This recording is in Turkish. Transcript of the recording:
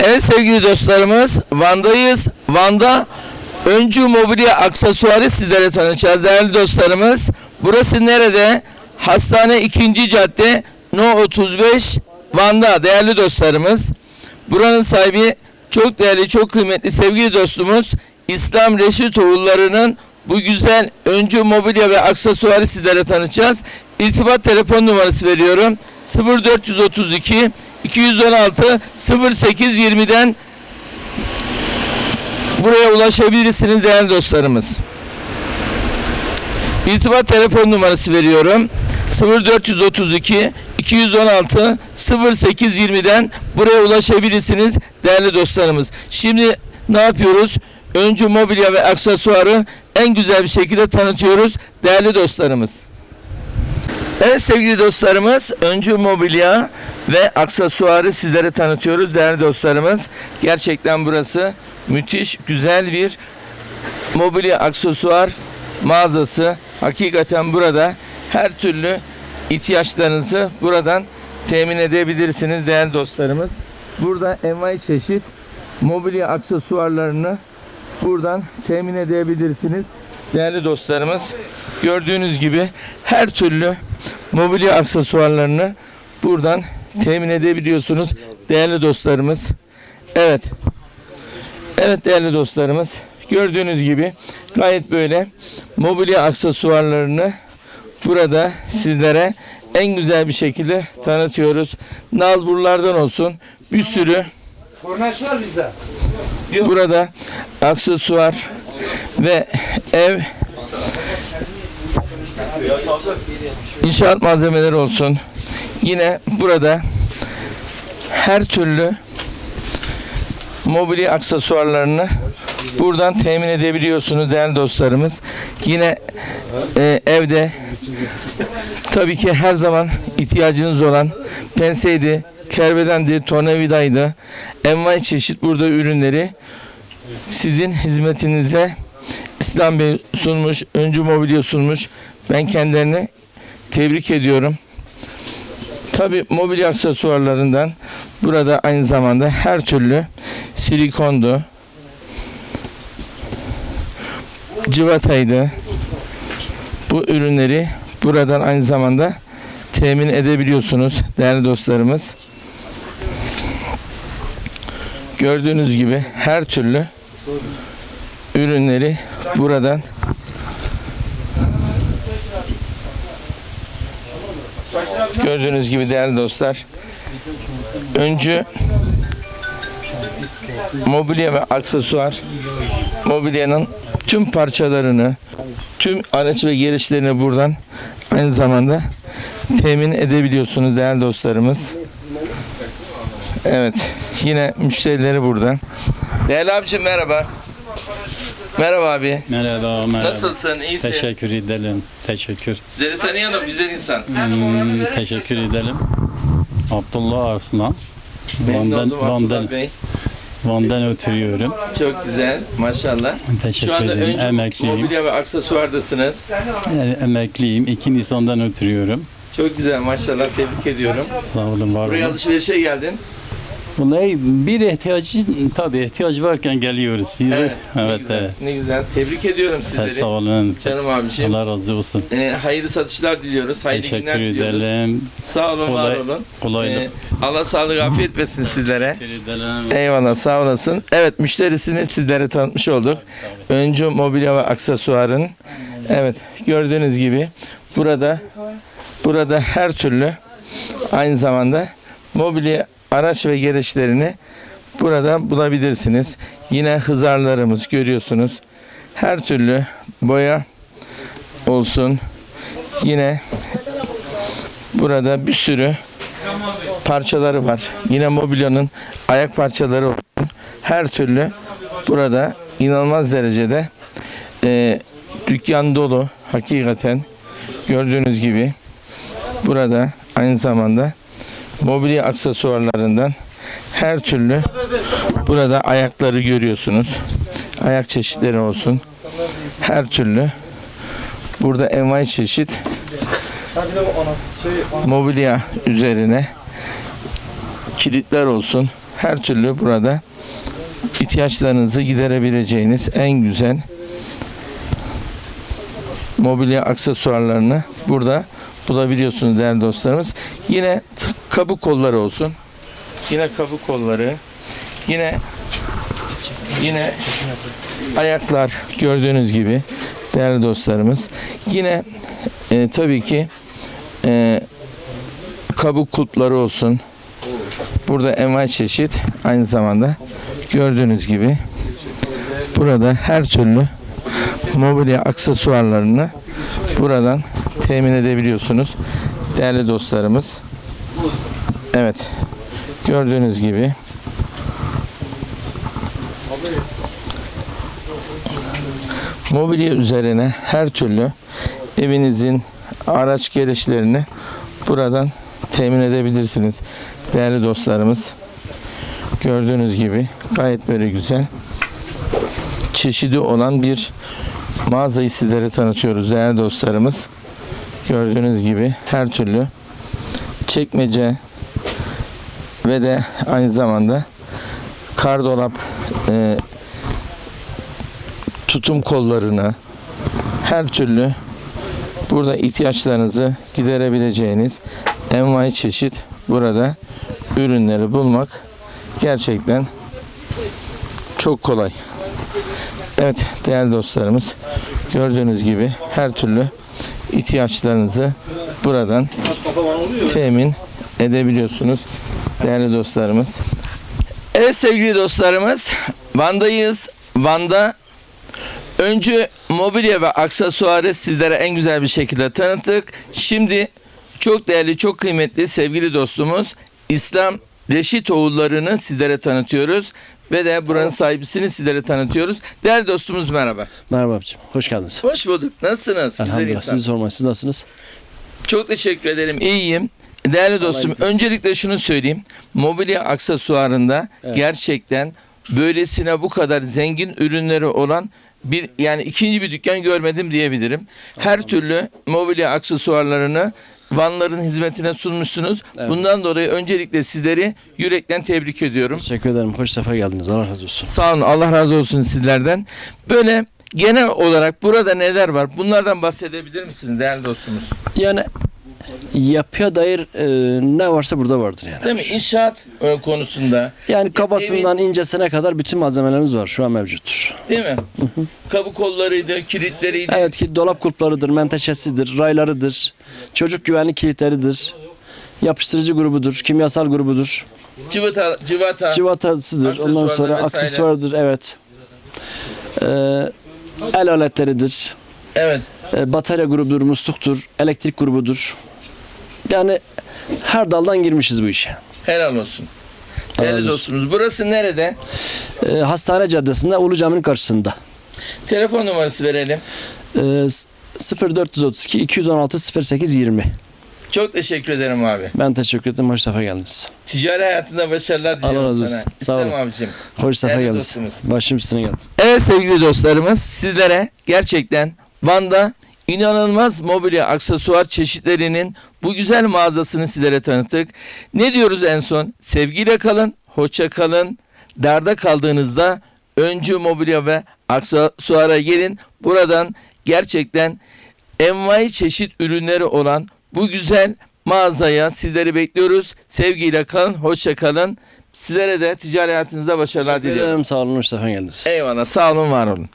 Evet sevgili dostlarımız Van'dayız. Van'da Öncü Mobilya Aksesuarı sizlere tanıtacağız değerli dostlarımız. Burası nerede? Hastane 2. Cadde No 35 Van'da değerli dostlarımız. Buranın sahibi çok değerli, çok kıymetli sevgili dostumuz İslam Reşit oğullarının bu güzel öncü mobilya ve aksesuarı sizlere tanıtacağız. İrtibat telefon numarası veriyorum. 0432 216 0820'den buraya ulaşabilirsiniz değerli dostlarımız. İrtibat telefon numarası veriyorum. 0432 216 0820'den buraya ulaşabilirsiniz değerli dostlarımız. Şimdi ne yapıyoruz? Öncü mobilya ve aksesuarı en güzel bir şekilde tanıtıyoruz değerli dostlarımız. Evet sevgili dostlarımız, Öncü Mobilya ve aksesuarı sizlere tanıtıyoruz değerli dostlarımız. Gerçekten burası müthiş güzel bir mobilya aksesuar mağazası. Hakikaten burada her türlü ihtiyaçlarınızı buradan temin edebilirsiniz değerli dostlarımız. Burada envai çeşit mobilya aksesuarlarını buradan temin edebilirsiniz. Değerli dostlarımız gördüğünüz gibi her türlü mobilya aksesuarlarını buradan temin edebiliyorsunuz değerli dostlarımız. Evet. Evet değerli dostlarımız gördüğünüz gibi gayet böyle mobilya aksesuarlarını burada sizlere en güzel bir şekilde tanıtıyoruz. Nalburlardan olsun bir sürü Kornaş var bizde. burada aksesuar ve ev inşaat malzemeleri olsun. Yine burada her türlü mobilya aksesuarlarını buradan temin edebiliyorsunuz değerli dostlarımız. Yine e, evde tabii ki her zaman ihtiyacınız olan penseydi, kerbedendi, tornavidaydı, envai çeşit burada ürünleri sizin hizmetinize İslam Bey sunmuş, Öncü Mobilya sunmuş. Ben kendilerini tebrik ediyorum. Tabi mobilya aksesuarlarından burada aynı zamanda her türlü silikondu, civataydı. Bu ürünleri buradan aynı zamanda temin edebiliyorsunuz değerli dostlarımız. Gördüğünüz gibi her türlü ürünleri buradan gördüğünüz gibi değerli dostlar öncü mobilya ve aksesuar mobilyanın tüm parçalarını tüm araç ve gereçlerini buradan aynı zamanda temin edebiliyorsunuz değerli dostlarımız. Evet yine müşterileri burada. Değerli abicim merhaba. Merhaba abi. Merhaba, merhaba. Nasılsın? İyisin? Teşekkür edelim. Teşekkür. Sizleri tanıyalım. Güzel insan. Hmm, teşekkür edelim. Abdullah Arslan. Van'dan, Van'dan. Van'dan oturuyorum. Çok güzel. Maşallah. Teşekkür Şu anda ederim. Emekliyim. mobilya ve aksesuardasınız. E, emekliyim. 2 Nisan'dan oturuyorum. Çok güzel maşallah. Tebrik ediyorum. Sağ olun, var Buraya olun. alışverişe geldin. Vallahi bir ihtiyacı, tabii ihtiyaç varken geliyoruz. Evet. ne evet. güzel. evet. Ne güzel. Tebrik ediyorum sizleri. Sağ olun. Canım abiciğim. Allah razı olsun. Ee, hayırlı satışlar diliyoruz. Hayırlı Teşekkür günler diliyoruz. edelim. Sağ olun, var Kolay- olun. Kolaylık. Ee, Allah sağlık, afiyet versin sizlere. Eyvallah, sağ olasın. Evet, müşterisini sizlere tanıtmış olduk. Öncü mobilya ve aksesuarın. Evet, gördüğünüz gibi burada burada her türlü aynı zamanda mobilya araç ve gereçlerini burada bulabilirsiniz. Yine hızarlarımız görüyorsunuz. Her türlü boya olsun. Yine burada bir sürü parçaları var. Yine mobilyanın ayak parçaları olsun. Her türlü burada inanılmaz derecede e, dükkan dolu hakikaten gördüğünüz gibi burada aynı zamanda mobilya aksesuarlarından her türlü burada ayakları görüyorsunuz. Ayak çeşitleri olsun. Her türlü burada envai çeşit mobilya üzerine kilitler olsun. her türlü burada ihtiyaçlarınızı giderebileceğiniz en güzel mobilya aksesuarlarını burada bulabiliyorsunuz değerli dostlarımız. Yine kabuk kolları olsun. Yine kabuk kolları. Yine yine ayaklar gördüğünüz gibi değerli dostlarımız. Yine e, tabii ki e, kabuk kulpları olsun. Burada envai çeşit aynı zamanda gördüğünüz gibi burada her türlü mobilya aksesuarlarını buradan temin edebiliyorsunuz değerli dostlarımız. Evet. Gördüğünüz gibi mobilya üzerine her türlü evinizin araç gereçlerini buradan temin edebilirsiniz. Değerli dostlarımız gördüğünüz gibi gayet böyle güzel çeşidi olan bir mağazayı sizlere tanıtıyoruz değerli dostlarımız. Gördüğünüz gibi her türlü çekmece ve de aynı zamanda kardolap e, tutum kollarını her türlü burada ihtiyaçlarınızı giderebileceğiniz envai çeşit burada ürünleri bulmak gerçekten çok kolay. Evet değerli dostlarımız gördüğünüz gibi her türlü ihtiyaçlarınızı buradan temin edebiliyorsunuz değerli dostlarımız. Evet sevgili dostlarımız Van'dayız. Van'da öncü mobilya ve aksesuarı sizlere en güzel bir şekilde tanıttık. Şimdi çok değerli, çok kıymetli sevgili dostumuz İslam Reşit oğullarını sizlere tanıtıyoruz. Ve de buranın sahibisini sizlere tanıtıyoruz. Değerli dostumuz merhaba. Merhaba abicim. Hoş geldiniz. Hoş bulduk. Nasılsınız? Güzel Elhamdülillah. insan. Sizi. Siz nasılsınız? Çok teşekkür ederim. İyiyim. Değerli dostum, iyilik öncelikle şunu söyleyeyim. Mobilya aksesuarında Evet. gerçekten böylesine bu kadar zengin ürünleri olan bir yani ikinci bir dükkan görmedim diyebilirim. Her türlü mobilya aksesuarlarını Vanların hizmetine sunmuşsunuz. Evet. Bundan dolayı öncelikle sizleri yürekten tebrik ediyorum. Teşekkür ederim. Hoş sefa geldiniz. Allah razı olsun. Sağ olun. Allah razı olsun sizlerden. Böyle genel olarak burada neler var? Bunlardan bahsedebilir misiniz değerli dostumuz? Yani yapıya dair e, ne varsa burada vardır yani. Değil mi? İnşaat e, konusunda Yani kabasından incesine kadar bütün malzemelerimiz var. Şu an mevcuttur. değil mi? Kabuk kollarıydı, kilitleriydi. Evet ki dolap kulplarıdır, menteşesidir, raylarıdır, çocuk güvenlik kilitleridir, yapıştırıcı grubudur, kimyasal grubudur, Cıvata, cıvata. civatasıdır, ondan Aksesuarlar sonra vesaire. aksesuardır, evet. Ee, el aletleridir, evet. e, batarya grubudur, musluktur, elektrik grubudur. Yani her daldan girmişiz bu işe. Helal olsun. Helal olsun. dostumuz. Burası nerede? E, Hastane Caddesi'nde Ulu Cami'nin karşısında. Telefon numarası verelim. E, s- 0432 216 08 20. Çok teşekkür ederim abi. Ben teşekkür ederim. Hoş sefa geldiniz. Ticari hayatında başarılar diliyorum razı sana. olsun. Sağ İslam olun. abicim. Hoş sefa Değerli geldiniz. dostumuz. Başım üstüne geldi. Evet sevgili dostlarımız sizlere gerçekten Van'da inanılmaz mobilya aksesuar çeşitlerinin bu güzel mağazasını sizlere tanıttık. Ne diyoruz en son? Sevgiyle kalın, hoşça kalın. Darda kaldığınızda öncü mobilya ve aksesuara gelin. Buradan gerçekten envai çeşit ürünleri olan bu güzel mağazaya sizleri bekliyoruz. Sevgiyle kalın, hoşça kalın. Sizlere de ticari hayatınızda başarılar diliyorum. Sağ olun. Hoş sefa geldiniz. Eyvallah, sağ olun, var olun.